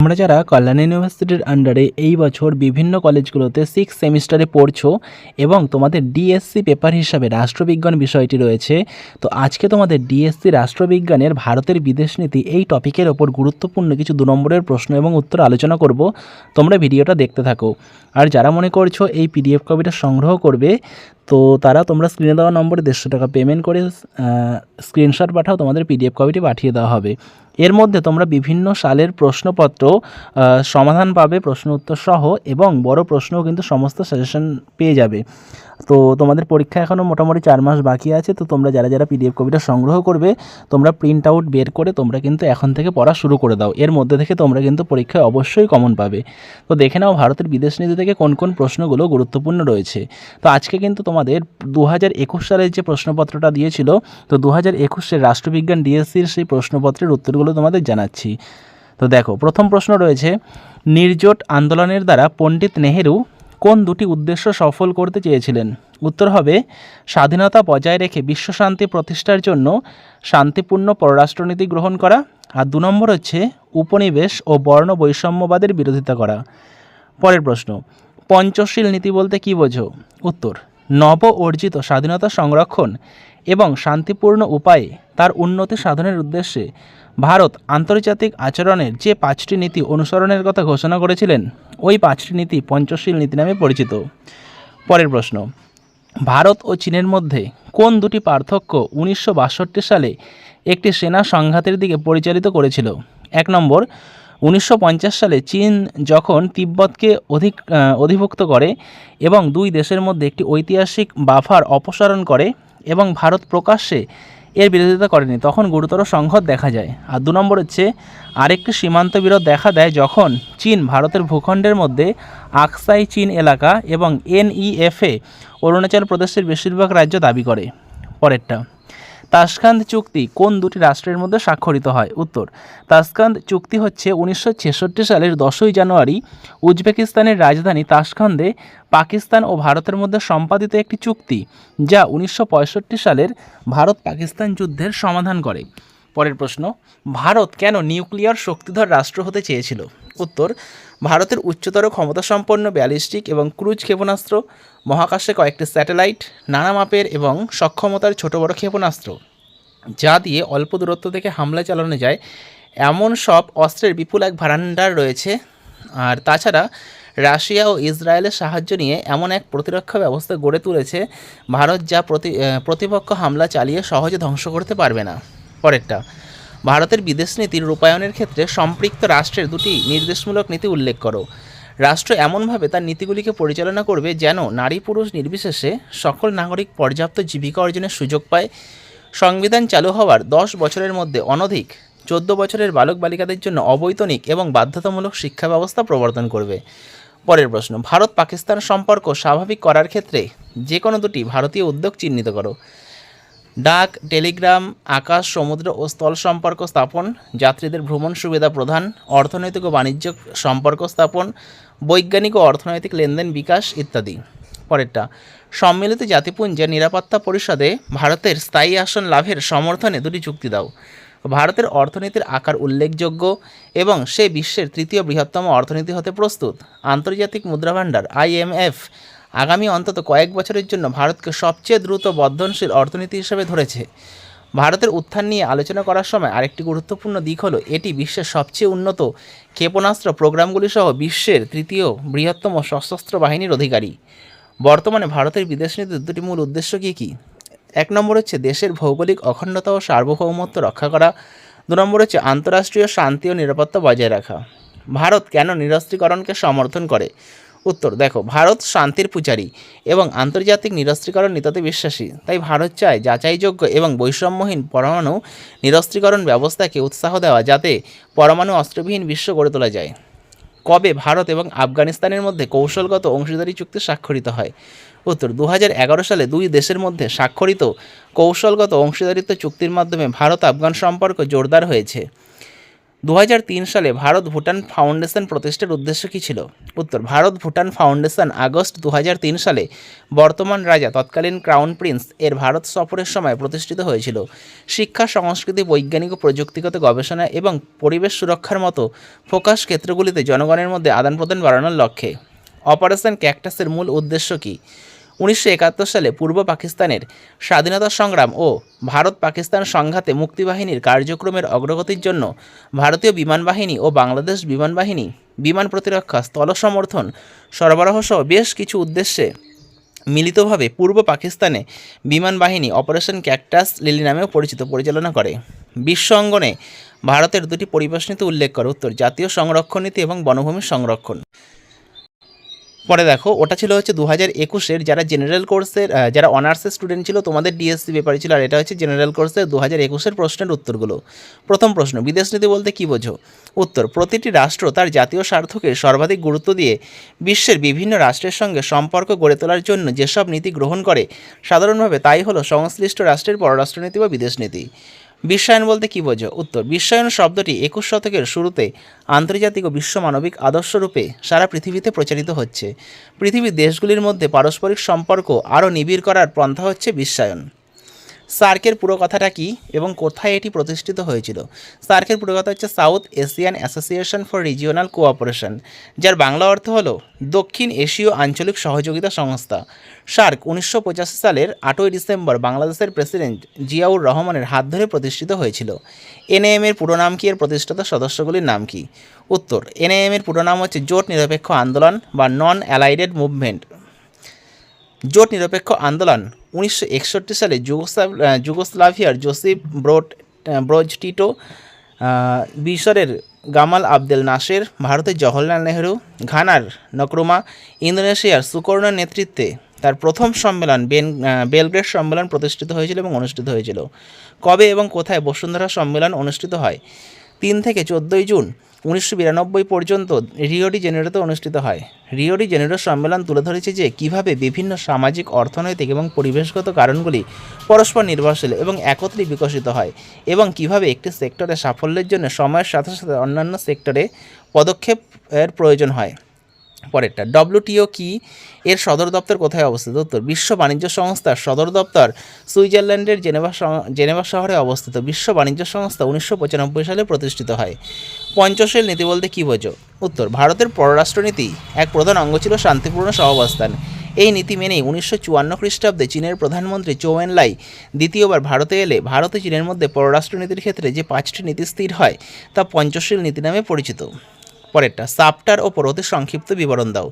তোমরা যারা কল্যাণ ইউনিভার্সিটির আন্ডারে এই বছর বিভিন্ন কলেজগুলোতে সিক্স সেমিস্টারে পড়ছো এবং তোমাদের ডিএসসি পেপার হিসাবে রাষ্ট্রবিজ্ঞান বিষয়টি রয়েছে, তো আজকে তোমাদের ডিএসসি রাষ্ট্রবিজ্ঞানের ভারতের বিদেশ নীতি এই টপিকের ওপর গুরুত্বপূর্ণ কিছু দু নম্বরের প্রশ্ন এবং উত্তর আলোচনা করব। তোমরা ভিডিওটা দেখতে থাকো। আর যারা মনে করছ এই পিডিএফ কপিটা সংগ্রহ করবে তো তারা তোমরা স্ক্রিনে দেওয়া নম্বরে দেড়শো টাকা পেমেন্ট করে স্ক্রিনশট পাঠাও, তোমাদের পিডিএফ কপিটি পাঠিয়ে দেওয়া হবে। এর মধ্যে তোমরা বিভিন্ন সালের প্রশ্নপত্র সমাধান পাবে, প্রশ্ন উত্তর সহ, এবং বড় প্রশ্নও কিন্তু সমস্ত সাজেশন পেয়ে যাবে। তো তোমাদের পরীক্ষা এখনও মোটামুটি চার মাস বাকি আছে, তো তোমরা যারা যারা পিডিএফ কপিটা সংগ্রহ করবে, তোমরা প্রিন্ট আউট বের করে তোমরা কিন্তু এখন থেকে পড়া শুরু করে দাও। এর মধ্যে থেকে তোমরা কিন্তু পরীক্ষায় অবশ্যই কমন পাবে। তো দেখে নাও ভারতের বিদেশ নীতি থেকে কোন কোন প্রশ্নগুলো গুরুত্বপূর্ণ রয়েছে। তো আজকে কিন্তু তোমাদের দু হাজার একুশ সালের যে প্রশ্নপত্রটা দিয়েছিল, তো দু হাজার একুশের রাষ্ট্রবিজ্ঞান ডিএসসির সেই প্রশ্নপত্রের উত্তরগুলো তোমাদের জানাচ্ছি। তো দেখো, প্রথম প্রশ্ন রয়েছে, নির্জোট আন্দোলনের দ্বারা পণ্ডিত নেহেরু কোন দুটি উদ্দেশ্য সফল করতে চেয়েছিলেন? উত্তর হবে, স্বাধীনতা বজায় রেখে বিশ্ব শান্তি প্রতিষ্ঠার জন্য শান্তিপূর্ণ পররাষ্ট্রনীতি গ্রহণ করা। আর দু নম্বর হচ্ছে, উপনিবেশ ও বর্ণ বৈষম্যবাদের বিরোধিতা করা। পরের প্রশ্ন, পঞ্চশীল নীতি বলতে কী বোঝো? উত্তর নব অর্জিত স্বাধীনতা সংরক্ষণ এবং শান্তিপূর্ণ উপায়ে তার উন্নতি সাধনের উদ্দেশ্যে ভারত আন্তর্জাতিক আচরণের যে পাঁচটি নীতি অনুসরণের কথা ঘোষণা করেছিলেন, ওই পাঁচটি নীতি পঞ্চশীল নীতি নামে পরিচিত। পরের প্রশ্ন, ভারত ও চীনের মধ্যে কোন দুটি পার্থক্য উনিশশো বাষট্টি সালে একটি সেনা সংঘাতের দিকে পরিচালিত করেছিল? এক নম্বর উনিশশো পঞ্চাশ সালে চীন যখন তিব্বতকে অধিক অধিভুক্ত করে এবং দুই দেশের মধ্যে একটি ঐতিহাসিক বাফার অপসারণ করে এবং ভারত প্রকাশ্যে এর বিরোধিতা করেনি, তখন গুরুতর সংঘাত দেখা যায়। আর দু নম্বর হচ্ছে, আরেকটি সীমান্ত বিরোধ দেখা দেয় যখন চীন ভারতের ভূখণ্ডের মধ্যে আকসাই চীন এলাকা এবং এনইএফএ অরুণাচল প্রদেশের বেশিরভাগ রাজ্য দাবি করে। পরেরটা। তাসকান্দ চুক্তি কোন দুটি রাষ্ট্রের মধ্যে স্বাক্ষরিত হয়? উত্তর, তাসকান্দ চুক্তি হচ্ছে উনিশশো ছেষট্টি সালের দশই জানুয়ারি উজবেকিস্তানের রাজধানী তাসকান্দে পাকিস্তান ও ভারতের মধ্যে সম্পাদিত একটি চুক্তি, যা উনিশশো পঁয়ষট্টি সালের ভারত পাকিস্তান যুদ্ধের সমাধান করে। পরের প্রশ্ন, ভারত কেন নিউক্লিয়ার শক্তিধর রাষ্ট্র হতে চেয়েছিল? উত্তর, ভারতের উচ্চতর ক্ষমতাসম্পন্ন ব্যালিস্টিক এবং ক্রুজ ক্ষেপণাস্ত্র, মহাকাশে কয়েকটি স্যাটেলাইট, নানা মাপের এবং সক্ষমতার ছোট বড় ক্ষেপণাস্ত্র, যা দিয়ে অল্প দূরত্ব থেকে হামলা চালানো যায়, এমন সব অস্ত্রের বিপুল এক ভারান্ডার রয়েছে। আর তাছাড়া, রাশিয়া ও ইসরায়েলের সাহায্য নিয়ে এমন এক প্রতিরক্ষা ব্যবস্থা গড়ে তুলেছে, ভারত যা প্রতি প্রতিপক্ষ হামলা চালিয়ে সহজে ধ্বংস করতে পারবে না। পরেরটা। ভারতের বিদেশ নীতির রূপায়ণের ক্ষেত্রে সম্পৃক্ত রাষ্ট্রের দুটি নির্দেশমূলক নীতি উল্লেখ করো। রাষ্ট্র এমনভাবে তার নীতিগুলিকে পরিচালনা করবে যেন নারী পুরুষ নির্বিশেষে সকল নাগরিক পর্যাপ্ত জীবিকা অর্জনের সুযোগ পায়। সংবিধান চালু হওয়ার দশ বছরের মধ্যে অনধিক চোদ্দ বছরের বালক বালিকাদের জন্য অবৈতনিক এবং বাধ্যতামূলক শিক্ষা ব্যবস্থা প্রবর্তন করবে। পরের প্রশ্ন ভারত পাকিস্তান সম্পর্ক স্বাভাবিক করার ক্ষেত্রে যে কোনো দুটি ভারতীয় উদ্যোগ চিহ্নিত করো। ডাক, টেলিগ্রাম, আকাশ, সমুদ্র ও স্থল সম্পর্ক স্থাপন, যাত্রীদের ভ্রমণ সুবিধা প্রদান, অর্থনৈতিক ও বাণিজ্যিক সম্পর্ক স্থাপন, বৈজ্ঞানিক ও অর্থনৈতিক লেনদেন বিকাশ ইত্যাদি। পরেরটা, সম্মিলিত জাতিপুঞ্জের নিরাপত্তা পরিষদে ভারতের স্থায়ী আসন লাভের সমর্থনে দুটি চুক্তি দাও। ভারতের অর্থনীতির আকার উল্লেখযোগ্য এবং সে বিশ্বের তৃতীয় বৃহত্তম অর্থনীতি হতে প্রস্তুত। আন্তর্জাতিক মুদ্রাভাণ্ডার আইএমএফ আগামী অন্তত কয়েক বছরের জন্য ভারতকে সবচেয়ে দ্রুত বর্ধনশীল অর্থনীতি হিসেবে ধরেছে। ভারতের উত্থান নিয়ে আলোচনা করার সময় আরেকটি গুরুত্বপূর্ণ দিক হলো, এটি বিশ্বের সবচেয়ে উন্নত ক্ষেপণাস্ত্র প্রোগ্রামগুলি সহ বিশ্বের তৃতীয় বৃহত্তম সশস্ত্র বাহিনীর অধিকারী। বর্তমানে ভারতের বিদেশ নীতির দুটি মূল উদ্দেশ্য কী কী? এক নম্বর হচ্ছে দেশের ভৌগোলিক অখণ্ডতা ও সার্বভৌমত্ব রক্ষা করা। দু নম্বর হচ্ছে আন্তঃরাষ্ট্রীয় শান্তি ও নিরাপত্তা বজায় রাখা। ভারত কেন নিরস্ত্রীকরণকে সমর্থন করে? উত্তর, দেখো, ভারত শান্তির পূজারী এবং আন্তর্জাতিক নিরস্ত্রীকরণ নীতিতে বিশ্বাসী। তাই ভারত চায় যাচাইযোগ্য এবং বৈষম্যহীন পরমাণু নিরস্ত্রীকরণ ব্যবস্থাকে উৎসাহ দেওয়া যাতে পরমাণু অস্ত্রবিহীন বিশ্ব গড়ে তোলা যায়। কবে ভারত এবং আফগানিস্তানের মধ্যে কৌশলগত অংশীদারি চুক্তি স্বাক্ষরিত হয়? উত্তর দু হাজার এগারো সালে দুই দেশের মধ্যে স্বাক্ষরিত কৌশলগত অংশীদারিত্ব চুক্তির মাধ্যমে ভারত আফগান সম্পর্ক জোরদার হয়েছে। দু হাজার তিন সালে ভারত ভুটান ফাউন্ডেশন প্রতিষ্ঠার উদ্দেশ্য কী ছিল? উত্তর, ভারত ভুটান ফাউন্ডেশন আগস্ট দু হাজার তিন সালে বর্তমান রাজা, তৎকালীন ক্রাউন প্রিন্স এর ভারত সফরের সময় প্রতিষ্ঠিত হয়েছিল। শিক্ষা, সংস্কৃতি, বৈজ্ঞানিক ও প্রযুক্তিগত গবেষণা এবং পরিবেশ সুরক্ষার মতো ফোকাস ক্ষেত্রগুলিতে জনগণের মধ্যে আদান প্রদান বাড়ানোর লক্ষ্যে। অপারেশন ক্যাকটাসের মূল উদ্দেশ্য কী? উনিশশো একাত্তর সালে পূর্ব পাকিস্তানের স্বাধীনতা সংগ্রাম ও ভারত পাকিস্তান সংঘাতে মুক্তিবাহিনীর কার্যক্রমের অগ্রগতির জন্য ভারতীয় বিমান বাহিনী ও বাংলাদেশ বিমান বাহিনী বিমান প্রতিরক্ষা স্থল সমর্থন সরবরাহ সহ বেশ কিছু উদ্দেশ্যে মিলিতভাবে পূর্ব পাকিস্তানে বিমান বাহিনী অপারেশন ক্যাকটাস লিলি নামেও পরিচিত পরিচালনা করে। বিশ্ব অঙ্গনে ভারতের দুটি পরিবেশ নীতি উল্লেখ করে, উত্তর জাতীয় সংরক্ষণ নীতি এবং বনভূমি সংরক্ষণ। পরে দেখো, ওটা ছিল হচ্ছে দু হাজার একুশের যারা জেনারেল কোর্সের যারা অনার্সের স্টুডেন্ট ছিল, তোমাদের ডিএসসি পেপারে ছিল, আর এটা হচ্ছে জেনারেল কোর্সের দু হাজার একুশের প্রশ্নের উত্তরগুলো। প্রথম প্রশ্ন, বিদেশ নীতি বলতে কী বোঝো? উত্তর, প্রতিটি রাষ্ট্র তার জাতীয় স্বার্থকে সর্বাধিক গুরুত্ব দিয়ে বিশ্বের বিভিন্ন রাষ্ট্রের সঙ্গে সম্পর্ক গড়ে তোলার জন্য যেসব নীতি গ্রহণ করে, সাধারণভাবে তাই হলো সংশ্লিষ্ট রাষ্ট্রের পররাষ্ট্রনীতি বা বিদেশ নীতি। বিশ্বায়ন বলতে কী বোঝো? উত্তর, বিশ্বায়ন শব্দটি একুশ শতকের শুরুতে আন্তর্জাতিক ও বিশ্ব মানবিক আদর্শরূপে সারা পৃথিবীতে প্রচারিত হচ্ছে। পৃথিবীর দেশগুলির মধ্যে পারস্পরিক সম্পর্ক আরও নিবিড় করার পন্থা হচ্ছে বিশ্বায়ন। সার্কের পুরো কথাটা কি এবং কোথায় এটি প্রতিষ্ঠিত হয়েছিল? সার্কের পুরো কথা হচ্ছে South Asian Association for Regional Cooperation, যার বাংলা অর্থ হলো দক্ষিণ এশীয় আঞ্চলিক সহযোগিতা সংস্থা। সার্ক উনিশশো পঁচাশি সালের আটই ডিসেম্বর বাংলাদেশের প্রেসিডেন্ট জিয়াউর রহমানের হাত ধরে প্রতিষ্ঠিত হয়েছিল। এনএএম এর পুরো নাম কি? এর প্রতিষ্ঠাতা সদস্যগুলির নাম কি? উত্তর, এনএএম এর পুরো নাম হচ্ছে জোট নিরপেক্ষ আন্দোলন বা নন অ্যালাইডেড মুভমেন্ট। জোট নিরপেক্ষ আন্দোলন উনিশশো একষট্টি সালে যুগোস্লাভ যুগোস্লাভিয়ার জোসিফ আহ, ব্রোজ টিটো আহ, মিশরের গামাল আবদেল নাসের ভারতের জওহরলাল নেহরু ঘানার নক্রুমা ইন্দোনেশিয়ার সুকর্ণের নেতৃত্বে তার প্রথম সম্মেলন বেন বেলগ্রেড সম্মেলন প্রতিষ্ঠিত হয়েছিল এবং অনুষ্ঠিত হয়েছিল। কবে এবং কোথায় বসুন্ধরা সম্মেলন অনুষ্ঠিত হয়? তিন থেকে চোদ্দোই জুন উনিশশো বিরানব্বই পর্যন্ত রিওডি জেনেরোতে অনুষ্ঠিত হয়। রিওডি জেনেরো সম্মেলন তুলে ধরেছে যে কীভাবে বিভিন্ন সামাজিক, অর্থনৈতিক এবং পরিবেশগত কারণগুলি পরস্পর নির্ভরশীল এবং একত্রে বিকশিত হয় এবং কীভাবে একটি সেক্টরে সাফল্যের জন্য সময়ের সাথে সাথে অন্যান্য সেক্টরে পদক্ষেপের প্রয়োজন হয়। পরেরটা ডব্লিউটিও কি? এর সদর দপ্তর কোথায় অবস্থিত? উত্তর, বিশ্ব বাণিজ্য সংস্থার সদর দপ্তর সুইজারল্যান্ডের জেনেভা জেনেভা শহরে অবস্থিত। বিশ্ব বাণিজ্য সংস্থা উনিশশো পঁচানব্বই সালে প্রতিষ্ঠিত হয়। পঞ্চশীল নীতি বলতে কী বোঝো? উত্তর, ভারতের পররাষ্ট্রনীতি এক প্রধান অঙ্গ ছিল শান্তিপূর্ণ সহাবস্থান। এই নীতি মেনেই উনিশশো চুয়ান্ন খ্রিস্টাব্দে চীনের প্রধানমন্ত্রী চৌয়েন লাই দ্বিতীয়বার ভারতে এলে ভারত চীনের মধ্যে পররাষ্ট্রনীতির ক্ষেত্রে যে পাঁচটি নীতি স্থির হয়, তা পঞ্চশীল নীতি নামে পরিচিত। পরেরটা, সাপটার ওপর অতি সংক্ষিপ্ত বিবরণ দাও।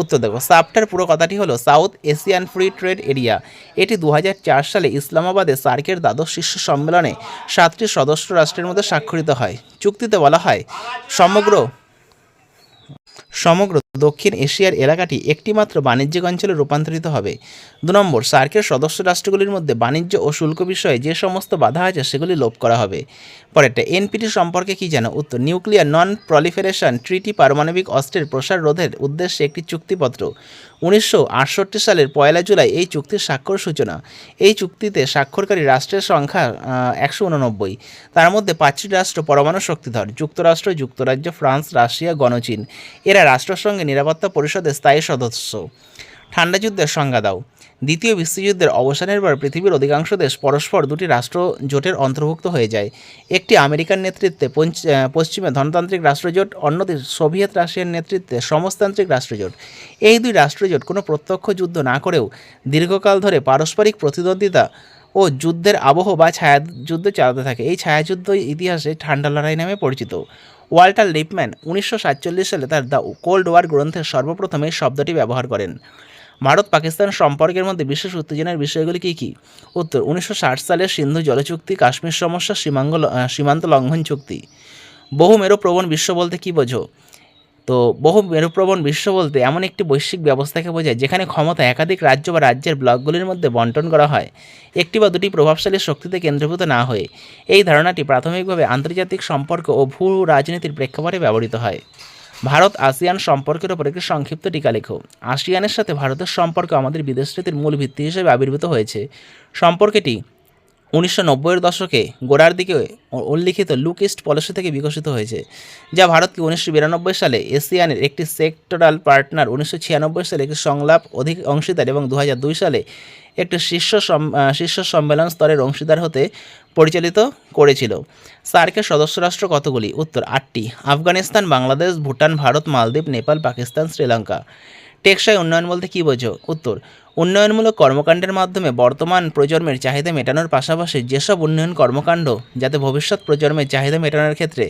উত্তর দেখো, সাপটার পুরো কথাটি হলো South Asian Free Trade Area. এটি দু হাজার চার সালে ইসলামাবাদে সার্কের দ্বাদশ শীর্ষ সম্মেলনে সাতটি সদস্য রাষ্ট্রের মধ্যে স্বাক্ষরিত হয়। চুক্তিতে বলা হয়, সমগ্র সমগ্র দক্ষিণ এশিয়ার এলাকাটি একটিমাত্র বাণিজ্যিক অঞ্চলে রূপান্তরিত হবে। দু নম্বর, সার্কের সদস্য রাষ্ট্রগুলির মধ্যে বাণিজ্য ও শুল্ক বিষয়ে যে সমস্ত বাধা আছে, সেগুলি লোপ করা হবে। পরেরটা, এনপিটি সম্পর্কে কি জানো? উত্তর, নিউক্লিয়ার নন প্রলিফারেশন ট্রিটি পারমাণবিক অস্ত্রের প্রসার রোধের উদ্দেশ্যে একটি চুক্তিপত্র। উনিশশো আটষট্টি সালের পয়লা জুলাই এই চুক্তির স্বাক্ষর সূচনা। এই চুক্তিতে স্বাক্ষরকারী রাষ্ট্রের সংখ্যা একশো উননব্বই। তার মধ্যে পাঁচটি রাষ্ট্র পরমাণু শক্তিধর, যুক্তরাষ্ট্র, যুক্তরাজ্য, ফ্রান্স, রাশিয়া, গণচীন। এরা নিরাপত্তা পরিষদের স্থায়ী সদস্য। ঠান্ডা যুদ্ধের সংজ্ঞা দাও। দ্বিতীয় বিশ্বযুদ্ধের অবসানের পর পৃথিবীর অধিকাংশ দেশ পরস্পর দুটি রাষ্ট্র জোটের অন্তর্ভুক্ত হয়ে যায়। একটি আমেরিকার নেতৃত্বে পশ্চিমে ধনতান্ত্রিক রাষ্ট্রজোট, অন্যটি সোভিয়েত রাশিয়ার নেতৃত্বে সমাজতান্ত্রিক রাষ্ট্রজোট। এই দুই রাষ্ট্রজোট কোনো প্রত্যক্ষ যুদ্ধ না করেও দীর্ঘকাল ধরে পারস্পরিক প্রতিদ্বন্দ্বিতা ও যুদ্ধের আবহ বা ছায়াযুদ্ধ চালাতে থাকে। এই ছায়াযুদ্ধ ইতিহাসে ঠান্ডা লড়াই নামে পরিচিত। ওয়াল্টার লিপম্যান উনিশশো সাতচল্লিশ সালে তার দ্য কোল্ড ওয়ার গ্রন্থে সর্বপ্রথম এই শব্দটি ব্যবহার করেন। ভারত পাকিস্তান সম্পর্কের মধ্যে বিশেষ উত্তেজনার বিষয়গুলি কী কী? উত্তর, উনিশশো ষাট সালের সিন্ধু জলচুক্তি, কাশ্মীর সমস্যা, সীমাঙ্গ সীমান্ত লঙ্ঘন চুক্তি। বহু মেরুপ্রবণ বিশ্ব বলতে কী বোঝো? তো বহু মেরুপ্রবণ বিশ্ব বলতে এমন একটি বৈশ্বিক ব্যবস্থাকে বোঝায়, যেখানে ক্ষমতা একাধিক রাজ্য বা রাজ্যের ব্লকগুলির মধ্যে বন্টন করা হয়, একটি বা দুটি প্রভাবশালী শক্তিতে কেন্দ্রীভূত না হয়ে। এই ধারণাটি প্রাথমিকভাবে আন্তর্জাতিক সম্পর্ক ও ভূ রাজনীতির প্রেক্ষাপটে ব্যবহৃত হয়। ভারত আসিয়ান সম্পর্কের ওপর একটি সংক্ষিপ্ত টিকা লেখো। আসিয়ানের সাথে ভারতের সম্পর্ক আমাদের বিদেশ নীতির মূল ভিত্তি হিসেবে আবির্ভূত হয়েছে। সম্পর্কটি উনিশশো নব্বইয়ের দশকে গোড়ার দিকে উল্লিখিত লুক ইস্ট পলিসি থেকে বিকশিত হয়েছে, যা ভারতকে উনিশশো বিরানব্বই সালে এসিয়ানের একটি সেক্টরাল পার্টনার, উনিশশো ছিয়ানব্বই সালে একটি সংলাপ অধিক অংশীদার এবং দু দুই সালে একটি শীর্ষ শীর্ষ সম্মেলন স্তরের অংশীদার হতে পরিচালিত করেছিল। সার্কের সদস্য রাষ্ট্র কতগুলি? উত্তর, আটটি। আফগানিস্তান, বাংলাদেশ, ভুটান, ভারত, মালদ্বীপ, নেপাল, পাকিস্তান, শ্রীলঙ্কা। টেকসই উন্নয়ন বলতে কী বোঝো? উত্তর উন্নয়নমূলক কর্মকাণ্ডের মাধ্যমে বর্তমান প্রজন্মের চাহিদা মেটানোর পাশাপাশি যেসব উন্নয়ন কর্মকাণ্ড যাতে ভবিষ্যৎ প্রজন্মের চাহিদা মেটানোর ক্ষেত্রে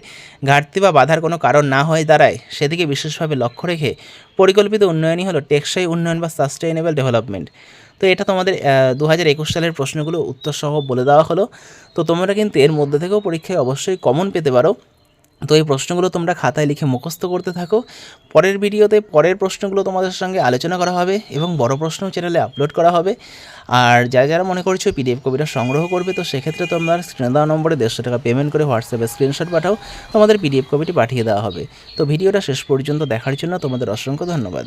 ঘাটতি বা বাধার কোনো কারণ না হয়ে দাঁড়ায়, সেদিকে বিশেষভাবে লক্ষ্য রেখে পরিকল্পিত উন্নয়নই হলো টেকসই উন্নয়ন বা সাস্টেইনেবল ডেভেলপমেন্ট তো এটা তোমাদের দু হাজার একুশ সালের প্রশ্নগুলো উত্তরসহ বলে দেওয়া হলো। তো তোমরা কিন্তু এর মধ্যে থেকেও পরীক্ষায় অবশ্যই কমন পেতে পারো। তো এই প্রশ্নগুলো তোমরা খাতায় লিখে মুখস্থ করতে থাকো। পরের ভিডিওতে পরের প্রশ্নগুলো তোমাদের সঙ্গে আলোচনা করা হবে এবং বড় প্রশ্ন চ্যানেলে আপলোড করা হবে। আর যারা যারা মনে করছ পিডিএফ কপিটা সংগ্রহ করবে, তো সেক্ষেত্রে তোমরা স্ক্রিনে দেওয়া নম্বরে দেড়শো টাকা পেমেন্ট করে হোয়াটসঅ্যাপে স্ক্রিনশট পাঠাও, তোমাদের পিডিএফ কপিটি পাঠিয়ে দেওয়া হবে। তো ভিডিওটা শেষ পর্যন্ত দেখার জন্য তোমাদের অসংখ্য ধন্যবাদ।